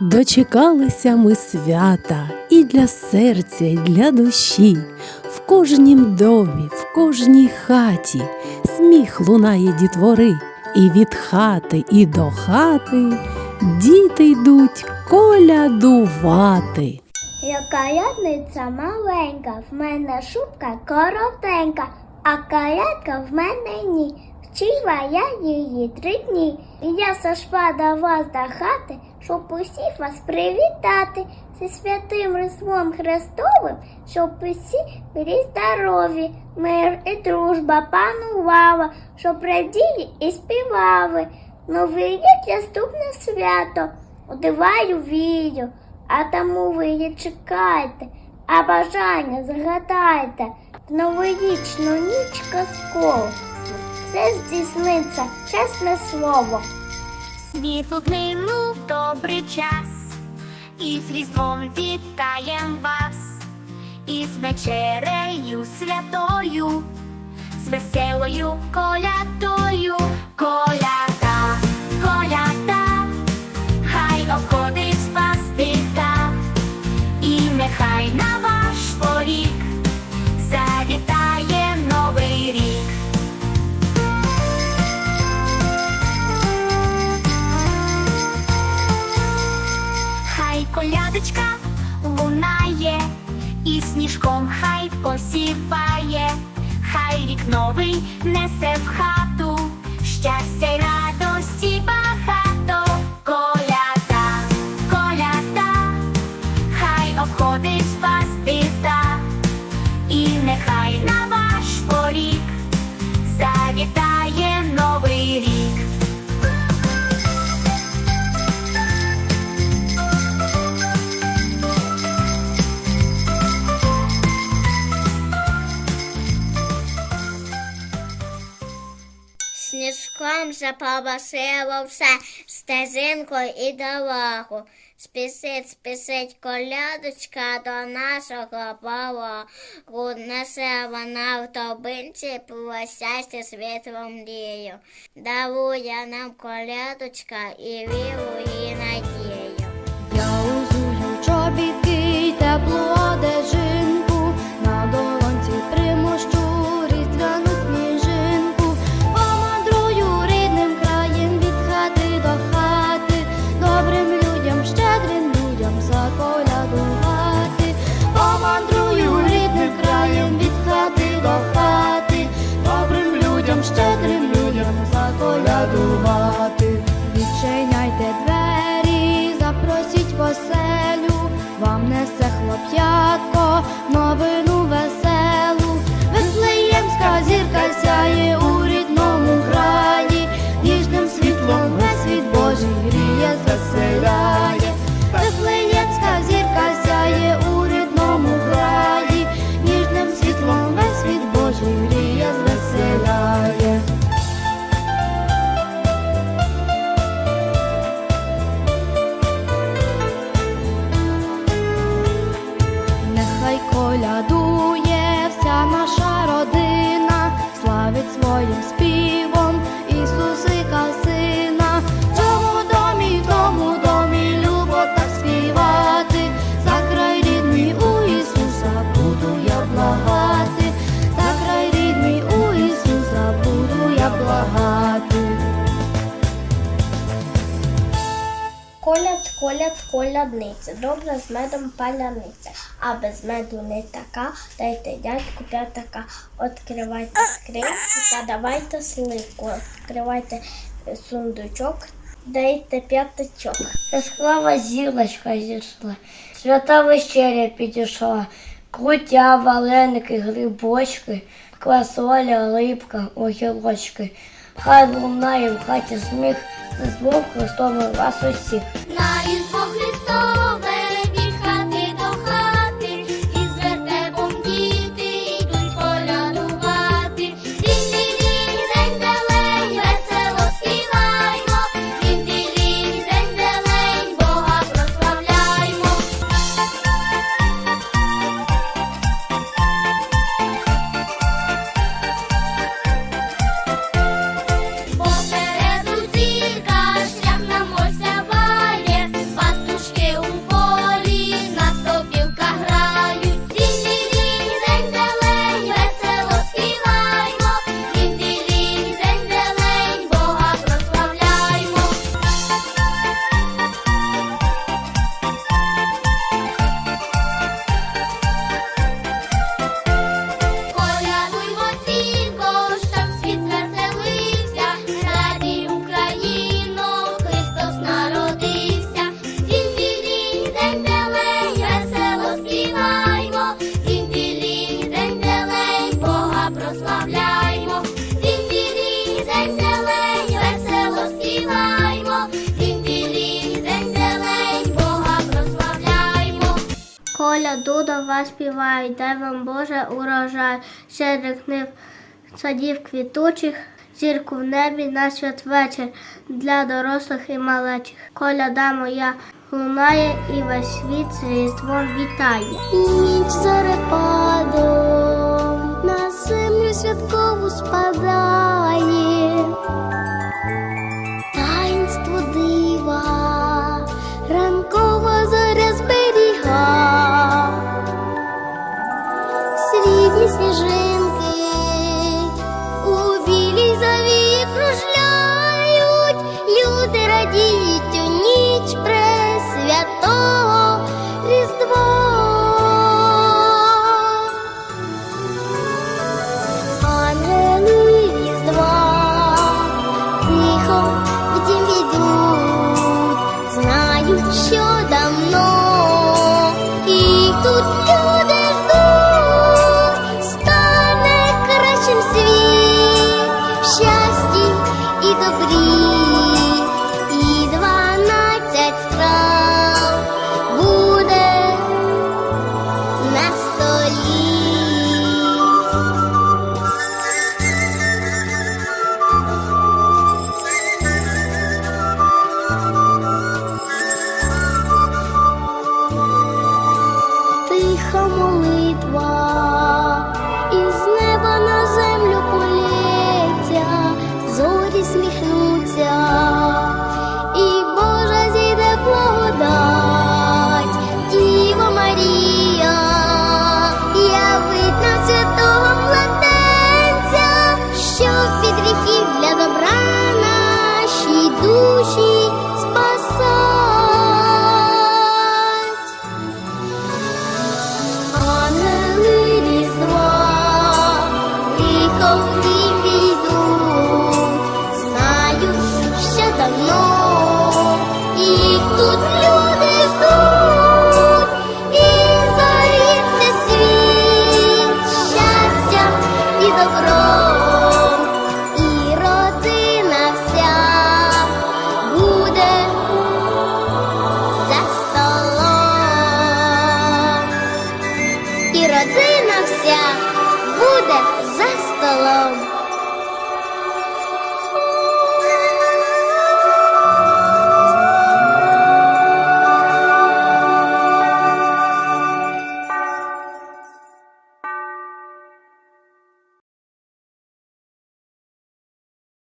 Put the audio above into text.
Дочекалися ми свята і для серця, і для душі. В кожнім домі, в кожній хаті сміх лунає дітвори, і від хати і до хати діти йдуть колядувати. Я каятниця маленька, в мене шубка коротенька, а каятка в мене ні. Вчила я її три дні. І я сошла до вас до хати, щоб усіх вас привітати зі святим Різдвом Христовим, щоб усі були здорові, мир і дружба панувала, щоб раділи і співали. Новий рік наступне свято, одиваю вію, а тому ви її чекайте, а бажання загадайте в новорічну ніч казкову. Все здійсниться, чесне слово. Світло добрий час, і з Різдвом вітаєм вас, і з вечерею святою, з веселою колядою, коляда, новий несе в хату, щастя Сніжком запаласило все стежинкою і дорогу. Спісить, спісить колядочка до нашого балу. Несе вона в тобинці щастя світлом дію. Дарує нам колядочка і віру, і надію. blessing. Коляд, коляд, колядниця, добра з медом паляниця, а без меду не така, дайте дядьку п'ятака, Откривайте скриньку та давайте сливку, відкривайте сундучок, дайте п'ятачок. Яскрава зірочка зійшла, свята вечеря підійшла, крутя, вареники, грибочки, квасоля, рибка, огірочки. Хай лунає в хаті сміх, з Бог Христовий вас усіх. Коляду до вас співають, дай вам Боже урожай, щедрих нив садів квітучих, зірку в небі на святвечір для дорослих і малечих. Коляда моя лунає і весь світ з різдвом вітає. Ніч зарепадом на землю святкову спадає. Нам святого младенця, що від гріхів для добра наші душі спасать. Ангели